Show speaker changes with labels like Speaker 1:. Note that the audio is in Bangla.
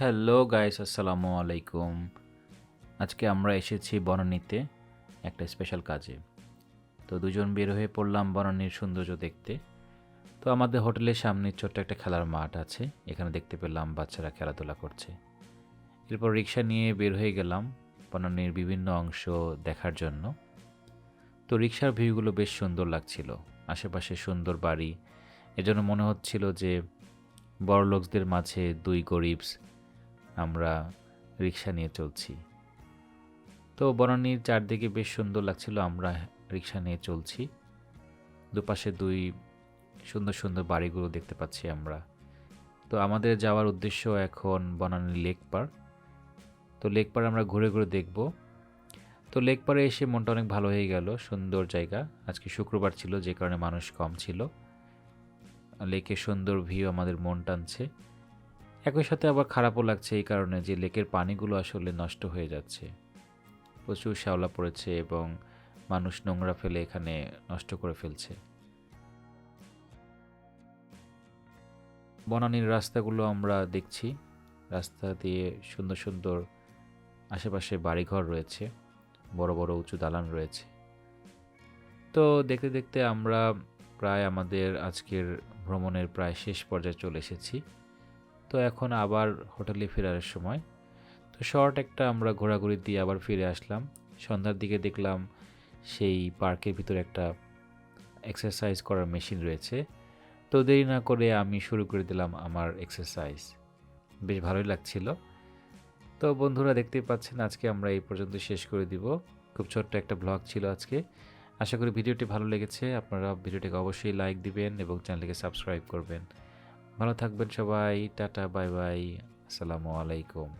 Speaker 1: হ্যালো গাইস আসসালামু আলাইকুম আজকে আমরা এসেছি বনানীতে একটা স্পেশাল কাজে। তো দুজন বের হয়ে পড়লাম বনানীর সৌন্দর্য দেখতে। তো আমাদের হোটেলের সামনে ছোট্ট একটা খেলার মাঠ আছে। এখানে দেখতে পেলাম বাচ্চারা খেলাধুলা করছে। এরপর রিক্সা নিয়ে বের হয়ে গেলাম বনানীর বিভিন্ন অংশ দেখার জন্য। তো রিক্সার ভিউগুলো বেশ সুন্দর লাগছিল। আশেপাশে সুন্দর বাড়ি। এজন্য মনে হচ্ছিল যে বড় লোকদের মাঝে দুই গরিবস আমরা রিক্সা নিয়ে চলছি। তো বনানীর চারদিকে বেশ সুন্দর লাগছিল, আমরা রিক্সা নিয়ে চলছি। দুপাশে দুই সুন্দর সুন্দর বাড়িগুলো দেখতে পাচ্ছি আমরা। তো আমাদের যাওয়ার উদ্দেশ্য এখন বনানী লেক পার্ক। তো লেক পার্ক আমরা ঘুরে ঘুরে দেখব। তো লেক পাড়ে এসে মনটা অনেক ভালো হয়ে গেল, সুন্দর জায়গা। আজকে শুক্রবার ছিল, যে কারণে মানুষ কম ছিল। লেকের সুন্দর ভিউ আমাদের মন টানছে। একই সাথে আবার খারাপও লাগছে এই কারণে যে লেকের পানিগুলো আসলে নষ্ট হয়ে যাচ্ছে। প্রচুর শ্যাওলা পড়েছে এবং মানুষ নোংরা ফেলে এখানে নষ্ট করে ফেলছে। বনানীর রাস্তাগুলো আমরা দেখছি। রাস্তা দিয়ে সুন্দর সুন্দর আশেপাশে বাড়িঘর রয়েছে, বড় বড় উঁচু দালান রয়েছে। তো দেখতে দেখতে আমরা প্রায় আমাদের আজকের ভ্রমণের প্রায় শেষ পর্যায়ে চলে এসেছি। তো এখন আবার হোটেলে ফেরার সময়। তো শর্ট একটা আমরা ঘোরাঘুরি দিয়ে আবার ফিরে আসলাম। সন্ধ্যার দিকে দেখলাম সেই পার্কের ভিতরে একটা এক্সারসাইজ করার মেশিন রয়েছে। তো দেরি না করে আমি শুরু করে দিলাম আমার এক্সারসাইজ বেশ ভালোই লাগছিল। তো বন্ধুরা দেখতেই পাচ্ছেন আজকে আমরা এই পর্যন্ত শেষ করে দিব। খুব ছোট্ট একটা ব্লগ ছিল আজকে। আশা করি ভিডিওটি ভালো লেগেছে। আপনারা ভিডিওটিকে অবশ্যই লাইক দিবেন এবং চ্যানেলটিকে সাবস্ক্রাইব করবেন। ভালো থাকবেন সবাই টাটা বাই বাই আসসালামু আলাইকুম।